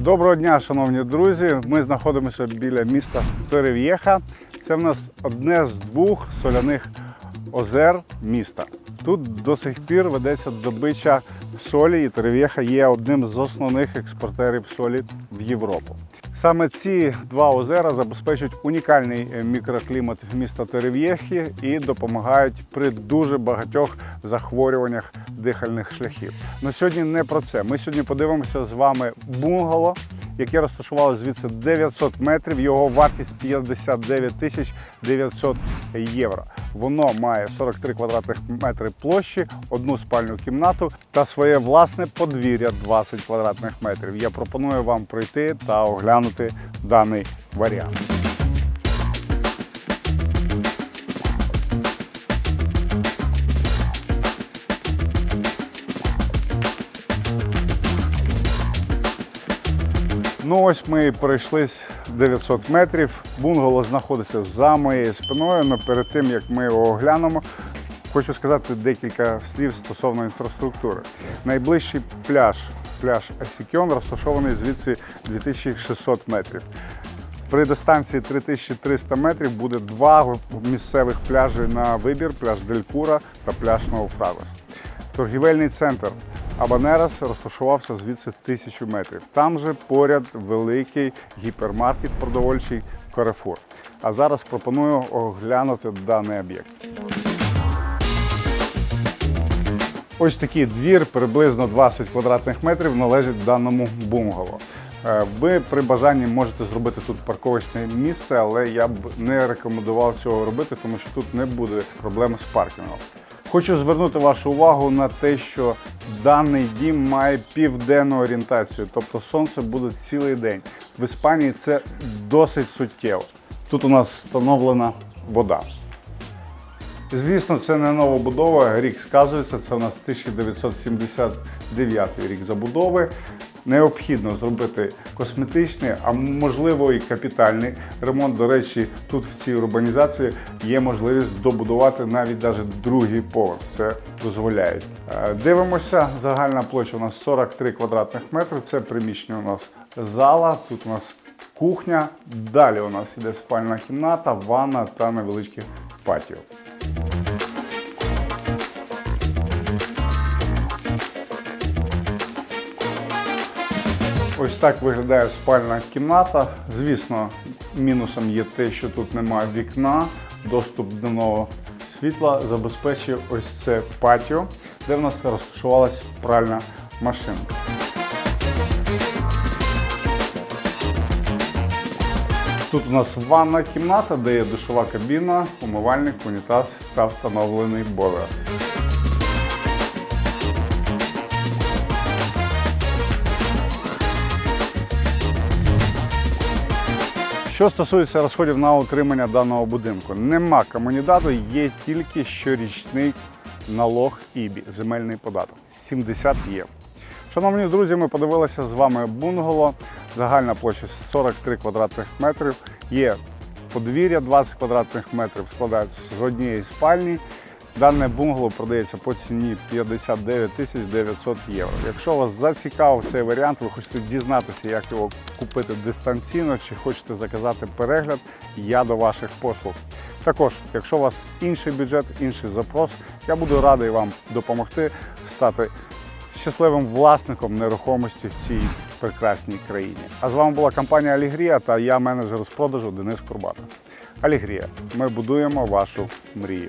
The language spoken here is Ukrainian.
Доброго дня, шановні друзі. Ми знаходимося біля міста Терев'єха. Це в нас одне з двох соляних озер міста. Тут до сих пір ведеться добича солі, і Терев'єха є одним з основних експортерів солі в Європу. Саме ці два озера забезпечують унікальний е, мікроклімат міста Терев'єхі і допомагають при дуже багатьох захворюваннях дихальних шляхів. Но сьогодні не про це. Ми сьогодні подивимося з вами бунгало, яке розташувалося звідси 900 метрів. Його вартість 59 тисяч 900 євро. Воно має 43 квадратних метри площі, одну спальну кімнату та своє власне подвір'я 20 квадратних метрів. Я пропоную вам пройти та оглянути даний варіант. Ну ось ми і пройшлись 900 метрів. Бунгало знаходиться за моєю спиною. але перед тим як ми його оглянемо, хочу сказати декілька слів стосовно інфраструктури. Найближчий пляж, пляж Асікьон, розташований звідси 2600 метрів. При дистанції 3300 метрів буде два місцевих пляжі на вибір: пляж Делькура та пляж Ноуфрагос. Торгівельний центр Абанерас розташувався звідси тисячу метрів. Там же поряд великий гіпермаркет продовольчий Карефур. А зараз пропоную оглянути даний об'єкт. Ось такий двір, приблизно 20 квадратних метрів, належить даному бунгало. Е, Ви при бажанні можете зробити тут парковочне місце, але я б не рекомендував цього робити, тому що тут не буде проблем з паркінгом. Хочу звернути вашу увагу на те, що даний дім має південну орієнтацію, тобто сонце буде цілий день. В Іспанії це досить суттєво. Тут у нас встановлена вода. Звісно, це не новобудова, рік сказується, це у нас 1979 рік забудови. Необхідно зробити косметичний, а можливо і капітальний ремонт. До речі, тут в цій урбанізації є можливість добудувати навіть навіть другий поверх. Це дозволяють. Е, Дивимося, загальна площа у нас 43 квадратних метри. Це приміщення у нас зала. Тут у нас кухня. Далі у нас іде спальна кімната, ванна та невеличке патіо. Ось так виглядає спальна кімната. Звісно, мінусом є те, що тут немає вікна, доступ дневного світла забезпечує ось це патіо, де в нас розташувалась пральна машинка. Тут у нас ванна кімната, де є душова кабіна, умивальник, унітаз та встановлений бойлер. Що стосується розходів на утримання даного будинку, нема комунідату, є тільки щорічний налог ІБІ, земельний податок 70 євро. Шановні друзі, ми подивилися з вами бунгало. Загальна площа 43 квадратних метрів. Є подвір'я 20 квадратних метрів, складається з однієї спальні. Дане бунгало продається по ціні 59 тисяч 900 євро. Якщо вас зацікавив цей варіант, ви хочете дізнатися, як його купити дистанційно, чи хочете заказати перегляд, я до ваших послуг. Також, якщо у вас інший бюджет, інший запрос, я буду радий вам допомогти стати щасливим власником нерухомості в цій прекрасній країні. А з вами була компанія Алігрія та я менеджер з продажу Денис Курбатов. Алігрія. Ми будуємо вашу мрію.